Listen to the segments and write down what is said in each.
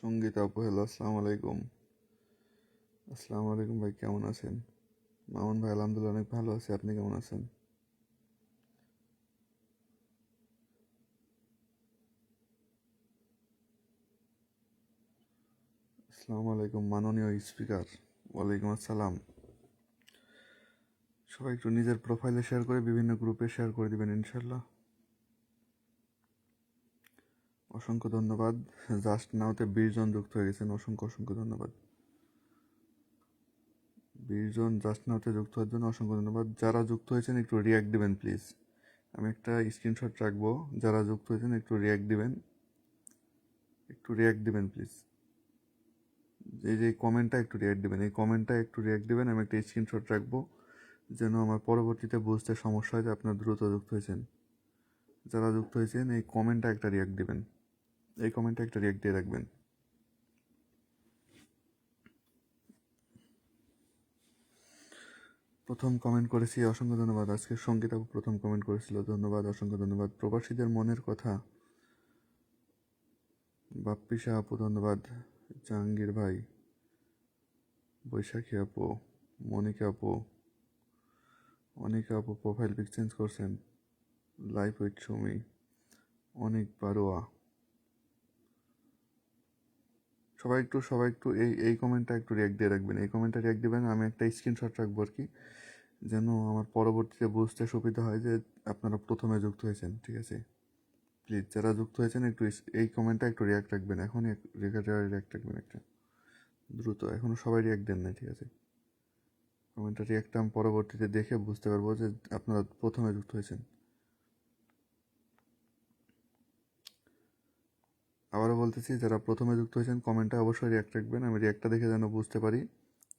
সংগীত আপু হ্যালো আসসালামু আলাইকুম। আসসালামু আলাইকুম ভাই, কেমন আছেন? মামুন ভাই, আলহামদুলিল্লাহ, অনেক ভালো আছি। আপনি কেমন আছেন? আসসালামু আলাইকুম, মাননীয় স্পিকার ওয়ালাইকুম আসসালাম। সবাই একটু নিজের প্রোফাইলে শেয়ার করে, বিভিন্ন গ্রুপে শেয়ার করে দেবেন ইনশাল্লাহ অসংখ্য ধন্যবাদ। জাস্ট নাওতে বিশজন যুক্ত হয়ে গেছেন, অসংখ্য অসংখ্য ধন্যবাদ। বিশজন জাস্ট নাওতে যুক্ত হওয়ার জন্য অসংখ্য ধন্যবাদ। যারা যুক্ত হয়েছেন, একটু রিয়াক্ট দিবেন প্লিজ আমি একটা স্ক্রিনশট রাখব। যারা যুক্ত হয়েছেন, একটু রিয়াক্ট দিবেন। একটু রিয়াক্ট দিবেন প্লিজ এই যে কমেন্টটা একটু রিয়াক্ট দিবেন। এই কমেন্টটা একটু রিয়াক্ট দিবেন। আমি একটা স্ক্রিনশট রাখব, যেন আমার পরবর্তীতে বুঝতে সমস্যা হয় যে আপনার দ্রুত যুক্ত হয়েছেন। যারা যুক্ত হয়েছেন, এই কমেন্টটা একটা রিয়াক্ট দিবেন। এই কমেন্টে একটা রিয়াক্ট দিয়ে রাখবেন। প্রথম কমেন্ট করেছি, অসংখ্য ধন্যবাদ। আজকে সংগীত প্রথম কমেন্ট করেছিল, ধন্যবাদ, অসংখ্য ধন্যবাদ। প্রবাসীদের মনের কথা। বাপ্পি শাহ আপু, ধন্যবাদ। জাহাঙ্গীর ভাই, বৈশাখী আপু, মনিকা আপু, অনিকা আপু প্রোফাইল পিক চেঞ্জ করছেন। লাইফ উইথ সুমি অনেক বারোয়া। সবাই একটু সবাই একটু এই এই কমেন্টটা একটু রিয়াক্ট দিয়ে রাখবেন। এই কমেন্টটা রিয়াক্ট দেবেন, আমি একটা স্ক্রিনশট রাখব আর কি, যেন আমার পরবর্তীতে বুঝতে সুবিধা হয় যে আপনারা প্রথমে যুক্ত হয়েছেন, ঠিক আছে? প্লিজ যারা যুক্ত হয়েছেন, একটু এই কমেন্টটা একটু রিয়াক্ট রাখবেন, এখনই রিয়াক্ট রাখবেন একটা। দ্রুত এখনও সবাই রিয়াক্ট দেন নাই, ঠিক আছে? কমেন্টটা রিয়াক্টটা আমি পরবর্তীতে দেখে বুঝতে পারব যে আপনারা প্রথমে যুক্ত হয়েছেন। আবারও বলতেছি, যারা প্রথমে যুক্ত হয়েছেন, কমেন্টে অবশ্যই রিয়াক্ট রাখবেন। আমি রিয়াক্টটা দেখে যেন বুঝতে পারি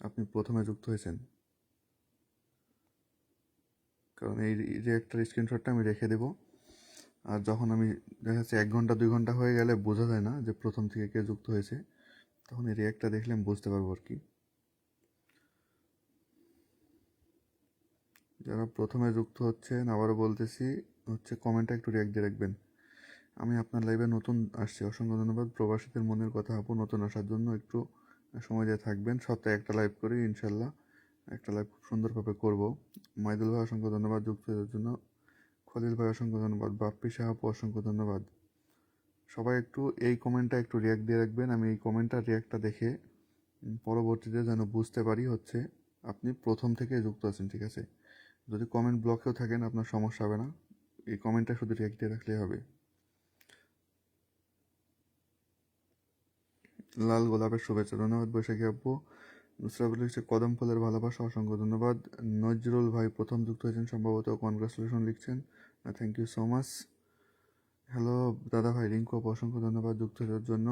আপনি প্রথমে যুক্ত হয়েছেন। কারণ এই রিয়াক্টার স্ক্রিনশটটা আমি রেখে দেবো। আর যখন আমি, দেখা যাচ্ছে এক ঘণ্টা, দুই ঘণ্টা হয়ে গেলে বোঝা যায় না যে প্রথম থেকে কে যুক্ত হয়েছে। তখন এই রিয়াক্টটা দেখলে আমি বুঝতে পারব আর কি। যারা প্রথমে যুক্ত হচ্ছেন, আবারও বলতেছি, হচ্ছে কমেন্টটা একটু রিয়াক্ট দিয়ে রাখবেন। আমি আপনার লাইভে নতুন আসছি। অসংখ্য ধন্যবাদ। প্রবাসীদের মনের কথা আপু, নতুন আসার জন্য একটু সময় দিয়ে থাকবেন। সপ্তাহে একটা লাইভ করি ইনশাল্লাহ একটা লাইভ খুব সুন্দরভাবে করব। মাইদুল ভাই, অসংখ্য ধন্যবাদ যুক্ত হওয়ার জন্য। খলিল ভাই, অসংখ্য ধন্যবাদ। বাপ্পি শাহ আপু, অসংখ্য ধন্যবাদ। সবাই একটু এই কমেন্টটা একটু রিয়াক্ট দিয়ে রাখবেন। আমি এই কমেন্টটা রিয়াক্টটা দেখে পরবর্তীতে যেন বুঝতে পারি হচ্ছে, আপনি প্রথম থেকে যুক্ত আছেন, ঠিক আছে? যদি কমেন্ট ব্লকেও থাকেন, আপনার সমস্যা হবে না। এই কমেন্টটা শুধু রিয়াক্ট দিয়ে রাখলেই হবে। লাল গোলাপের শুভেচ্ছা, ধন্যবাদ বৈশাখী আপু। নুসরাবুল হচ্ছে কদম ফুলের ভালোবাসা, অসংখ্য ধন্যবাদ। নজরুল ভাই প্রথম যুক্ত হয়েছেন, সম্ভবত কনগ্রাচুলেশন লিখছেন। Thank you so much hello দাদা ভাই, রিঙ্কু আপু, অসংখ্য ধন্যবাদ যুক্ত হওয়ার জন্য।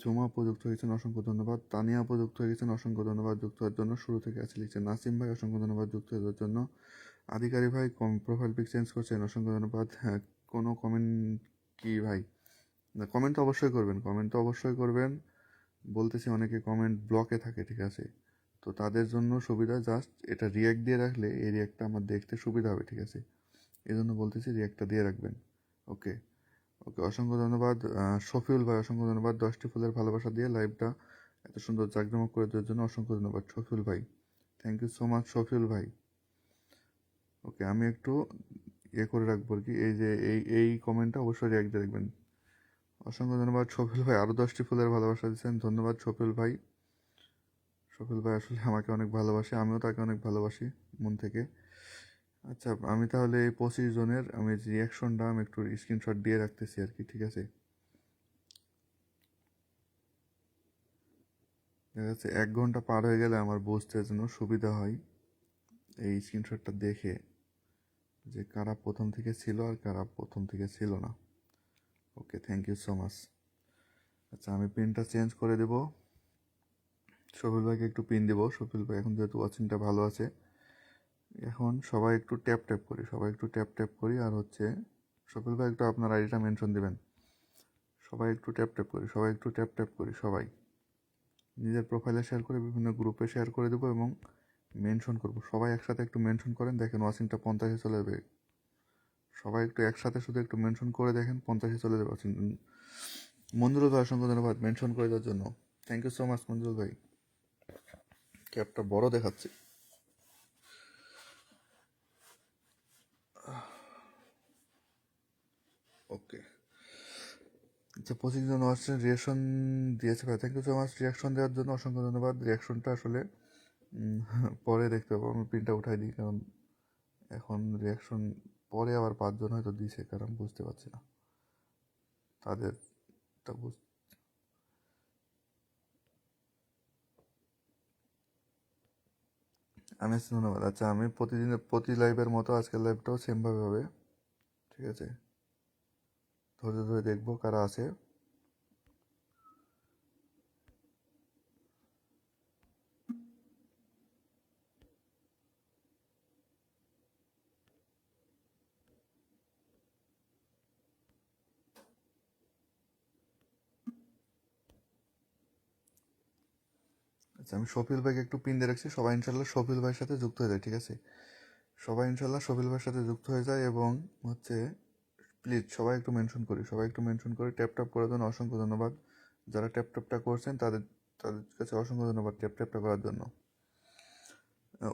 জুমা আপু যুক্ত হয়েছেন অসংখ্য ধন্যবাদ। তানিয়া আপু যুক্ত হয়ে গেছেন, অসংখ্য ধন্যবাদ যুক্ত হওয়ার জন্য। শুরু থেকে আছে লিখছেন, নাসিম ভাই, অসংখ্য ধন্যবাদ যুক্ত হওয়ার জন্য। আধিকারী ভাই, কম প্রোফাইল পিক চেঞ্জ করছেন, অসংখ্য ধন্যবাদ। হ্যাঁ কোনো কমেন্ট কি ভাই? কমেন্ট তো অবশ্যই করবেন কমেন্ট তো অবশ্যই করবেন। বলতেছি অনেকে কমেন্ট ব্লকে থাকে, ঠিক আছে? তো তাদের জন্য সুবিধা জাস্ট এটা রিয়াক্ট দিয়ে রাখলে এই রিয়াক্টটা আমার দেখতে সুবিধা হবে, ঠিক আছে? এই জন্য বলতেছি রিয়াক্টটা দিয়ে রাখবেন ওকে ওকে অসংখ্য ধন্যবাদ। শফিউল ভাই, অসংখ্য ধন্যবাদ। দশটি ফুলের ভালোবাসা দিয়ে লাইভটা এত সুন্দর জাঁকজমক করে দেওয়ার জন্য অসংখ্য ধন্যবাদ, শফিউল ভাই। Thank you so much Shafiul ভাই। ওকে আমি একটু ইয়ে করে রাখব আর কি, এই যে এই এই কমেন্টটা অবশ্যই রিয়াক্ট দিয়ে রাখবেন। অসংখ্য ধন্যবাদ সফিল ভাই। আরও দশটি ফুলের ভালোবাসা দিচ্ছেন ধন্যবাদ সফিল ভাই। সফিল ভাই আসলে আমাকে অনেক ভালোবাসে। আমিও তাকে অনেক ভালোবাসি মন থেকে। আচ্ছা আমি তাহলে এই পঁচিশ জনের আমি রিয়াকশনটা আমি একটু স্ক্রিনশট দিয়ে রাখতেছি আর কি, ঠিক আছে? দেখা যাচ্ছে এক ঘণ্টা পার হয়ে গেলে আমার বুঝতে যেন সুবিধা হয় এই স্ক্রিনশটটা দেখে যে কারা প্রথম থেকে ছিল আর কারা প্রথম থেকে ছিল না। Okay thank you so much আচ্ছা আমি পিনটা চেঞ্জ করে দেব। শফিল ভাইকে একটু পিন দেবো। শফিল ভাই, এখন যেহেতু ওয়াচিংটা ভালো আছে, এখন সবাই একটু ট্যাপ ট্যাপ করি, সবাই একটু ট্যাপ ট্যাপ করি, আর হচ্ছে শফিল ভাই একটু আপনার আইডিটা মেনশন দিবেন। সবাই একটু ট্যাপ ট্যাপ করি, সবাই একটু ট্যাপ ট্যাপ করি, সবাই। নিজের প্রোফাইলে শেয়ার করে বিভিন্ন গ্রুপে শেয়ার করে দেবো এবং মেনশন করব। সবাই একসাথে একটু মেনশন করেন, দেখেন ওয়াচিংটা পঞ্চাশে চলে যাবে। সবাই একটু একসাথে শুধু একটু মেনশন করে দেখেন, পঞ্চাশে চলে যাবে মঞ্জুরুল ভাই অসংখ্য ধন্যবাদ মেনশন করে দেওয়ার জন্য। Thank you so much Manjurul ভাই। ক্যাবটা বড় দেখাচ্ছে। ওকে আচ্ছা পঁচিশ জন আসছেন রিয়াকশন দিয়েছে ভাই। Thank you so much reaction দেওয়ার জন্য অসংখ্য ধন্যবাদ। রিয়াকশনটা আসলে পরে দেখতে পাবো। আমি প্রিন্টটা উঠাই দিই, কারণ এখন রিয়াকশন পরে আবার পাঁচজন হয়তো দিছে, কারণ বুঝতে পারছি না। তাদেরটা বুঝ আমি ধন্যবাদ। আচ্ছা আমি প্রতিদিনের প্রতি লাইভের মতো আজকের লাইভটাও সেমভাবে হবে, ঠিক আছে? ধৈর্য ধরে দেখব কারা আছে। আচ্ছা আমি শফিল ভাইকে একটু পিন দিয়ে রাখছি। সবাই ইনশাল্লাহ শফিল ভাইয়ের সাথে যুক্ত হয়ে যায়, ঠিক আছে? সবাই ইনশাল্লাহ শফিল ভাইয়ের সাথে যুক্ত হয়ে যায় এবং হচ্ছে প্লিজ সবাই একটু মেনশন করি, সবাই একটু মেনশন করে ট্যাপ ট্যাপ করার জন্য অসংখ্য ধন্যবাদ। যারা ট্যাপ ট্যাপটা করছেন, তাদের তাদের কাছে অসংখ্য ধন্যবাদ ট্যাপ ট্যাপটা করার জন্য।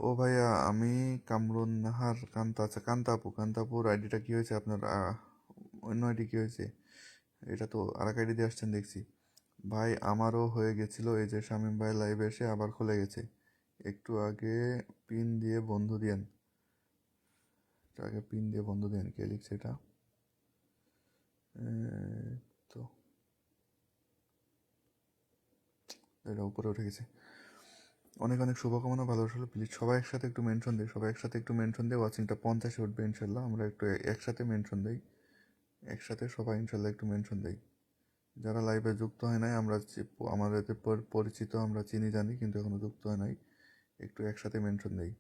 ও ভাইয়া, আমি কামরুন নাহার কান্তা আচ্ছা কান্তা কান্তাপুর আইডিটা কী হয়েছে আপনার? অন্য আইডি কী হয়েছে? এটা তো আর এক আইডি দিয়ে আসছেন, দেখছি। ভাই আমারও হয়ে গেছিল এই যে শামীম ভাই লাইভে এসে আবার খুলে গেছে। একটু আগে পিন দিয়ে বন্ধ একটু আগে পিন দিয়ে বন্ধ দিয়েন কে লিখছে এটা? তো এটা উপরে উঠে গেছে। অনেক অনেক শুভকামনা, ভালোবাসা প্লিজ সবাই একসাথে একটু মেনশন দিই সবাই একসাথে একটু মেনশন দিয়ে। ওয়াচিংটা পঞ্চাশে উঠবে, ইনশাল্লাহ। আমরা একটু একসাথে মেনশন দিই। একসাথে সবাই ইনশাল্লাহ একটু মেনশন দিই। যারা লাইভে যুক্ত হয় নাই, আমরা আমাদের পর- পরিচিত, আমরা চিনি, জানি, কিন্তু এখনও যুক্ত হয় নাই। একটু একসাথে মেনশন দিই।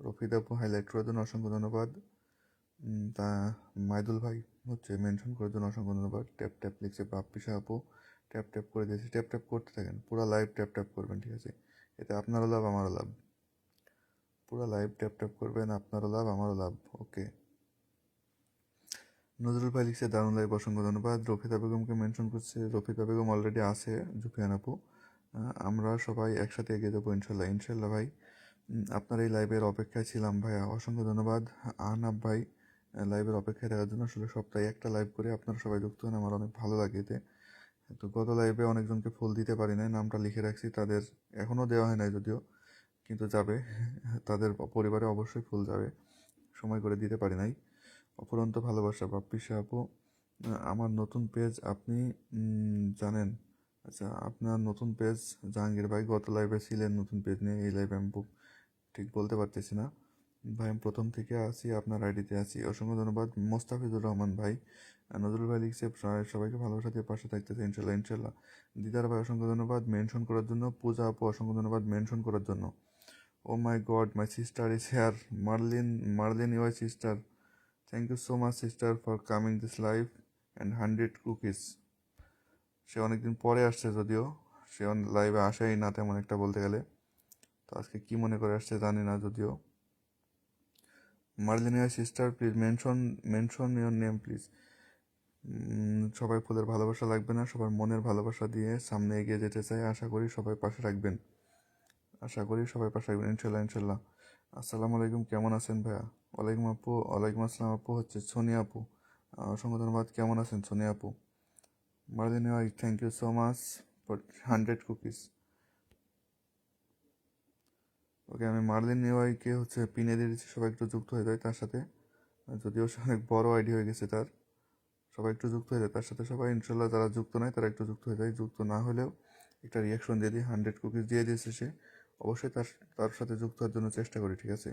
রফিদ আপু হাইলাইট করার জন্য অসংখ্য ধন্যবাদ। তা মাইদুল ভাই হচ্ছে মেনশন করার জন্য অসংখ্য ধন্যবাদ। ট্যাপ ট্যাপ লিখছে বাপ্পিসা আপু। ট্যাপ ট্যাপ করে দিয়েছে। ট্যাপ ট্যাপ করতে থাকেন। পুরো লাইভ ট্যাপ ট্যাপ করবেন, ঠিক আছে? এতে আপনারও লাভ, আমারও লাভ। পুরো লাইভ ট্যাপ ট্যাপ করবেন, আপনারও লাভ, আমারও লাভ। ওকে নজরুল ভাই লিখছে দারুণ লাইভ অসংখ্য ধন্যবাদ। রফিদা বেগমকে মেনশন করছে রফিদা বেগম অলরেডি আছে জুফিয়ান আপু। আমরা সবাই একসাথে এগিয়ে যাব ইনশাল্লাহ ইনশাল্লাহ ভাই। আপনার এই লাইভের অপেক্ষায় ছিলাম ভাইয়া। অসংখ্য ধন্যবাদ। আহনাব ভাই লাইভের অপেক্ষায় থাকার জন্য আসলে সপ্তাহে একটা লাইভ করে আপনারা সবাই যুক্ত হন, আমার অনেক ভালো লাগে এতে। তো গত লাইভে অনেকজনকে ফুল দিতে পারি নাই, নামটা লিখে রাখছি, তাদের এখনও দেওয়া হয় নাই যদিও, কিন্তু যাবে। তাদের পরিবারে অবশ্যই ফুল যাবে। সময় করে দিতে পারি নাই। অপরন্ত ভালোবাসা। বাপ্পিসা আপু আমার নতুন পেজ আপনি জানেন। আচ্ছা আপনার নতুন পেজ জাহাঙ্গীর ভাই গত লাইভে ছিলেন নতুন পেজ নিয়ে। এই লাইভে আমি ঠিক বলতে পারতেছি না। ভাই, আমি প্রথম থেকে আছি, আপনার আইডিতে আছি। অসংখ্য ধন্যবাদ মোস্তাফিজুর রহমান ভাই। নজরুল ভাই লিখছে সবাইকে ভালোবাসা দিয়ে পাশে থাকতেছে, ইনশাল্লাহ ইনশাল্লাহ। দিদার ভাই, অসংখ্য ধন্যবাদ মেনশন করার জন্য। পূজা আপু, অসংখ্য ধন্যবাদ মেনশন করার জন্য। ও my god my sister is here Marlin Marlin you sister thank you so much sister for coming this life and hundred cookies সে অনেকদিন পরে আসছে যদিও। সে লাইভে আসেই না তেমন একটা বলতে গেলে। তো আজকে কি মনে করে আসছে জানি না যদিও। Marlinia sister please mention mention your name please সবাই ফুলের ভালোবাসা লাগবে না, সবার মনের ভালোবাসা দিয়ে সামনে এগিয়ে যেতে চাই। আশা করি সবাই পাশে রাখবেন আশা করি সবাই পাশে রাখবেন ইনশাল্লাহ ইনশাল্লাহ। আসসালামু আলাইকুম, কেমন আছেন ভাইয়া? ওয়ালাইকুম আপু, ওয়ালাইকুম আসসালাম আপু, হচ্ছে সোনিয়া আপু। অসংখ্য ধন্যবাদ, কেমন আছেন সোনিয়া আপু? Marlinia thank you so much for hundred cookies okay আমি মার্লিন নিওয়াইকে হচ্ছে পিনে দিয়ে দিচ্ছি, সবাই একটু যুক্ত হয়ে যায় তার সাথে। যদিও সে অনেক বড় আইডি হয়ে গেছে তার, সবাই একটু যুক্ত হয়ে যায় তার সাথে। সবাই ইনশাল্লাহ যারা যুক্ত নয় তারা একটু যুক্ত হয়ে যায়। যুক্ত না হলেও একটা রিয়াকশন দিয়ে দিই হান্ড্রেড কুকিজ দিয়ে দিয়েছে সে। অবশ্যই তার তার সাথে যুক্ত হওয়ার জন্য চেষ্টা করি ঠিক আছে?